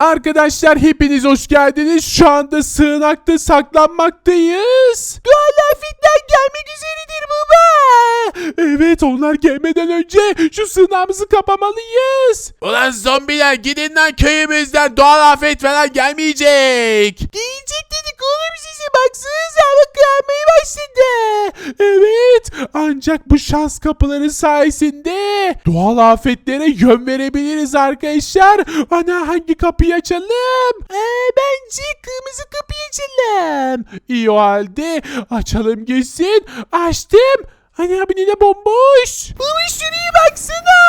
Arkadaşlar hepiniz hoş geldiniz. Şu anda sığınakta saklanmaktayız. Doğal afetler gelmek üzeredir baba. Evet onlar gelmeden önce şu sığınağımızı kapamalıyız. Ulan zombiler gidin lan köyümüzden doğal afet falan gelmeyecek. Gelecek baksanıza hava kararmaya başladı. Evet ancak bu şans kapıları sayesinde doğal afetlere yön verebiliriz arkadaşlar. Ana hangi kapıyı açalım? Ee, bence kırmızı kapıyı açalım. İyi o halde açalım gitsin. Açtım. Hani abi ne bomboş. Baba şuraya baksana.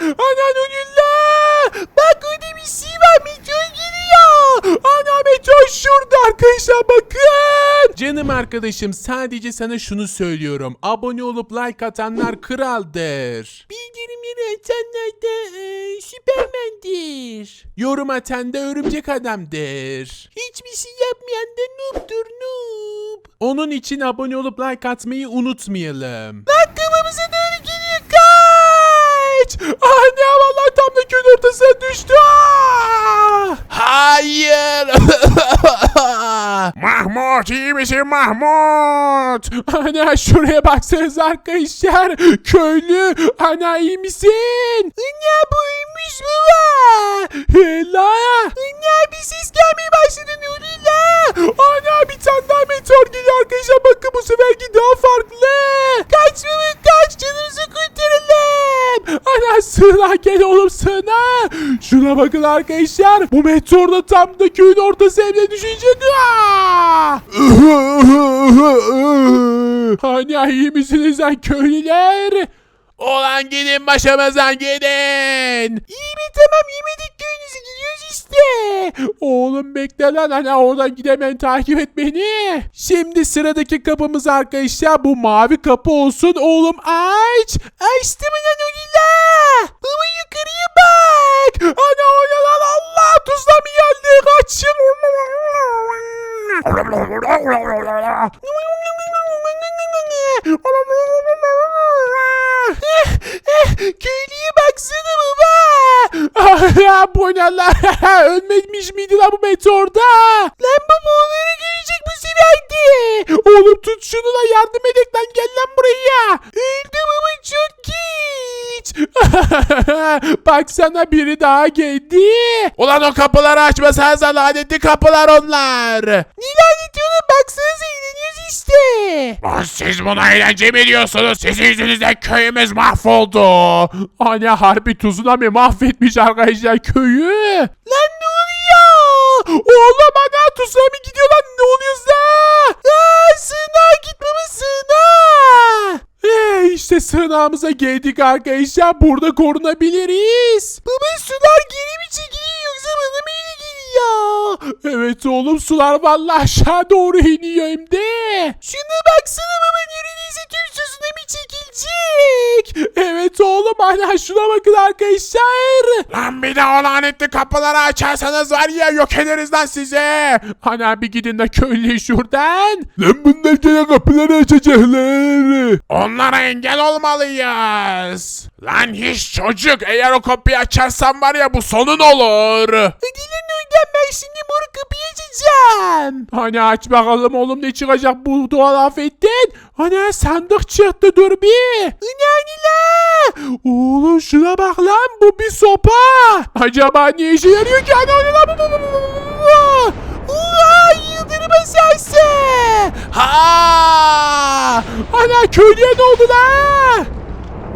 Ana Nurullah. Bak orada bir şey var. Meteor geliyor. Ana meteor şurada arkadaşlar bakın. Canım arkadaşım sadece sana şunu söylüyorum. Abone olup like atanlar kraldır. Bildirimleri atanlar da e, süpermendir. Yorum atan da örümcek adamdır. Hiçbir şey yapmayan da noob'dur noob. Onun için abone olup like atmayı unutmayalım. Bak kafamıza doğru geliyor kaç. Anne vallahi tam da köyün ortasına düştü. Ah! Hayır. Mahmut iyi misin Mahmut? Ana şuraya baksanız arkadaşlar. Köylü ana iyi misin? Ana buymuş baba. Hela. Ana bir ses gelmeye başladı Nurilla. Ana bir tane daha meteor geliyor arkadaşlar. Bakın bu seferki daha farklı. Şuna bakın arkadaşlar. Bu meteor da tam da köyün ortası evine düşecek. Hani iyi misiniz lan köylüler? Olan gidin başımızdan gidin. İyi mi tamam yemedik köyünüzü gidiyoruz işte. Oğlum bekle lan hani oradan gidemen takip et beni. Şimdi sıradaki kapımız arkadaşlar bu mavi kapı olsun oğlum aç. Açtım lan Olila. Baba yukarıya bak. Ana o lan Allah tuzla mı geldi kaçın. Köylüye baksana baba. bu ne lan? Ölmemiş miydi lan bu meteorda? Lan baba onları görecek bu seferdi. Oğlum tut şunu da yardım edek lan gel lan buraya. Öldü baba çok geç. Baksana biri daha geldi. Ulan o kapıları açmasanıza lanetli kapılar onlar. Ne laneti oğlum baksanıza eğleniyoruz işte. Lan siz buna eğlence mi diyorsunuz? Sizin yüzünüzden köyümüz mahvoldu. Anne harbi tsunami mahvetmiş arkadaşlar köyü. Lan ne oluyor? Oğlum ana tsunami gidiyor lan ne oluyor lan? Aa, sığınağa git baba sığınağa. İşte sığınağımıza geldik arkadaşlar. Burada korunabiliriz. Baba sular geri mi çekiliyor yoksa bana mı geliyor? Evet oğlum sular vallahi aşağı doğru iniyor hem de. Şuna baksana baba neredeyse tüm tsunami çekilecek. Evet oğlum hala şuna bakın arkadaşlar. Lan bir de o lanetli kapıları açarsanız var ya yok ederiz lan size. Hani bir gidin de köylü şuradan. Lan bunlar gene kapıları açacaklar. Onlara engel olmalıyız. Lan hiç çocuk eğer o kapıyı açarsan var ya bu sonun olur. Hadi lan oradan ben şimdi mor kapıyı açacağım. Hani aç bakalım oğlum ne çıkacak bu doğal afetten. Hani sandık çıktı dur bir. Hani la. Oğlum şuna bak lan bu bir sopa. Acaba ne işe yarıyor ki? Hani lan bu bu bu bu bu bu. Uaa yıldırım esası. Ha! Ana köylüye ne oldu la?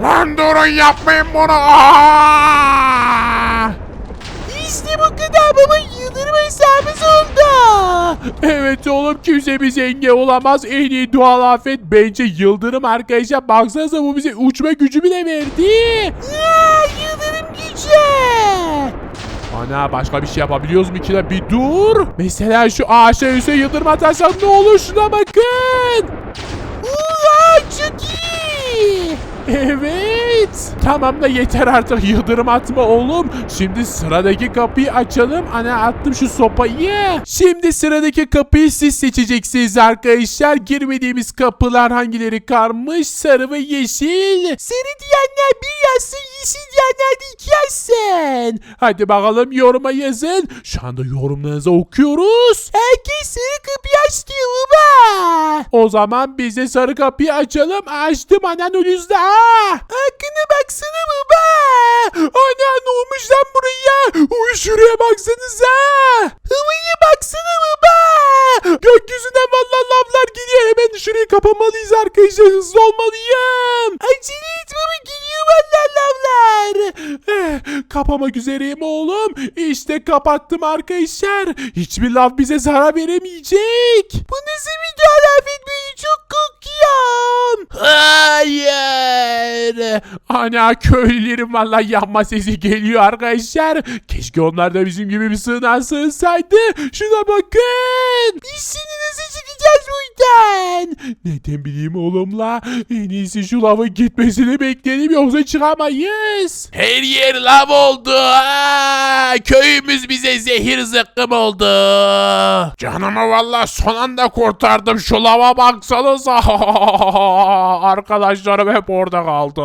Lan durun yapmayın bunu. Aa! Evet oğlum kimse bize engel olamaz. En iyi doğal afet bence yıldırım arkadaşlar. Baksanıza bu bize uçma gücü bile verdi. yıldırım gücü. Ana başka bir şey yapabiliyoruz mu ki de bir dur. Mesela şu ağaçta üstüne yıldırım atarsak ne olur şuna bakın. Uaa çok iyi. Evet. Git. Tamam da yeter artık yıldırım atma oğlum. Şimdi sıradaki kapıyı açalım. Ana attım şu sopayı. Şimdi sıradaki kapıyı siz seçeceksiniz arkadaşlar. Girmediğimiz kapılar hangileri kalmış? Sarı ve yeşil. Sarı diyenler bir yazsın, yeşil diyenler de iki yazsın. Hadi bakalım yoruma yazın. Şu anda yorumlarınızı okuyoruz. Herkes sarı kapıyı açtı baba. O zaman biz de sarı kapıyı açalım. Açtım anan önünüzde. Aa, hakkına baksana baba. Ana ne olmuş lan buraya? Uy şuraya baksanıza. Havaya baksana baba. Gökyüzünden vallahi lavlar geliyor. Hemen şurayı kapamalıyız arkadaşlar. Hızlı olmalıyım. Acele et baba geliyor vallahi lavlar. Eh, kapamak üzereyim oğlum. İşte kapattım arkadaşlar. Hiçbir lav bize zarar veremeyecek. Bu nasıl bir tarafet böyle çok korkuyorum. Hayır. Ana köylülerin vallahi yanma sesi geliyor arkadaşlar. Keşke onlar da bizim gibi bir sığınağa sığınsaydı. Şuna bakın. Biz nasıl çıkacağız buradan? Neden bileyim oğlumla? En iyisi şu lavın gitmesini bekleyelim yoksa çıkamayız. Her yer lav oldu. Aa, köyümüz bize zehir zıkkım oldu. Canımı valla son anda kurtardım. Şu lava baksanıza. Arkadaşlarım hep orada kaldı.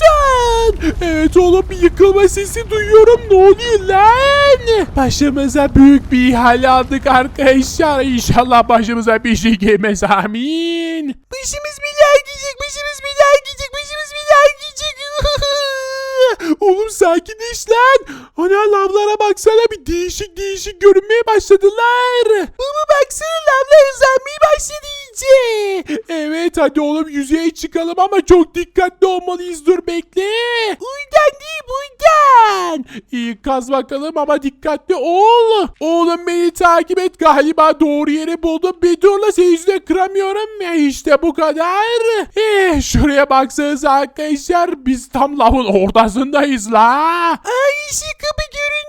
Musun? Evet oğlum bir yıkılma sesi duyuyorum. Ne oluyor lan? Başımıza büyük bir ihale aldık arkadaşlar. İnşallah başımıza bir şey gelmez amin. Başımız belaya gidecek. Başımız belaya gidecek. Başımız belaya gidecek. Oğlum sakinleş lan. Ana lavlara baksana bir değişik değişik görünmeye başladılar. Baba baksana lavlar hızlanmaya başladı iyice. Evet hadi oğlum yüzeye çıkalım ama çok dikkatli olmalıyız dur bekle. Buradan değil buradan. İyi kaz bakalım ama dikkatli ol. Oğlum beni takip et galiba doğru yeri buldum. Bir durla seni yüzüne kıramıyorum ya işte bu kadar. Eh, şuraya baksanız arkadaşlar biz tam lavın ortasındayız la. Ay yeşil kapı göründü.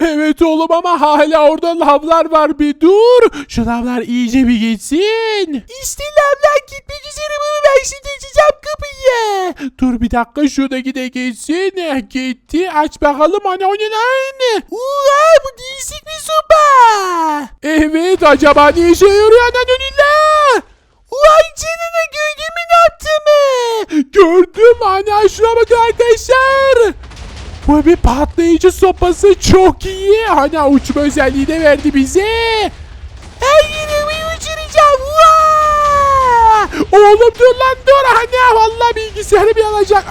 Evet oğlum ama hala orada lavlar var bir dur. Şu lavlar iyice bir geçsin. İşte lavlar gitmek üzere baba ben şimdi açacağım kapıyı. Dur bir dakika şuradaki de geçsin. Gitti aç bakalım ana o ne lan? Uaa bu değişik bir sopa. Evet acaba ne işe yarıyor anan önüne? Vay canına gördün mü ne yaptığımı? Gördüm ana şuna bakın arkadaşlar. Bu bir patlayıcı sopası çok iyi. Ana uçma özelliği de verdi bize. Her yerimi uçuracağım. Oğlum dur lan dur. Ana vallahi bilgisayarım yanacak.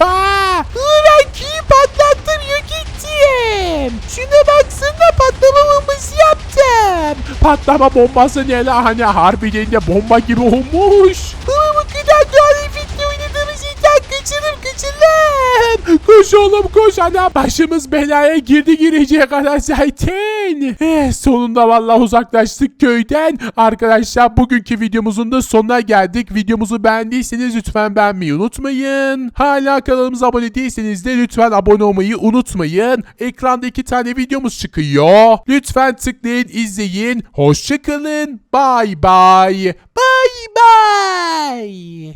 ben kimi patlattım yok ettim. Şuna baksana patlama bombası yaptım. Patlama bombası ne la hani harbiden de bomba gibi olmuş. Baba bu kadar doğal efektle oynadığımız yeter kaçalım kaçalım. Koş oğlum koş ana başımız belaya girdi gireceğe kadar zaten. Eh, sonunda vallahi uzaklaştık köyden. Arkadaşlar bugünkü videomuzun da sonuna geldik. Videomuzu beğendiyseniz lütfen beğenmeyi unutmayın. Hala kanalımıza abone değilseniz de lütfen abone olmayı unutmayın. Ekranda iki tane videomuz çıkıyor. Lütfen tıklayın izleyin. Hoşçakalın. Bye bye. Bye bye.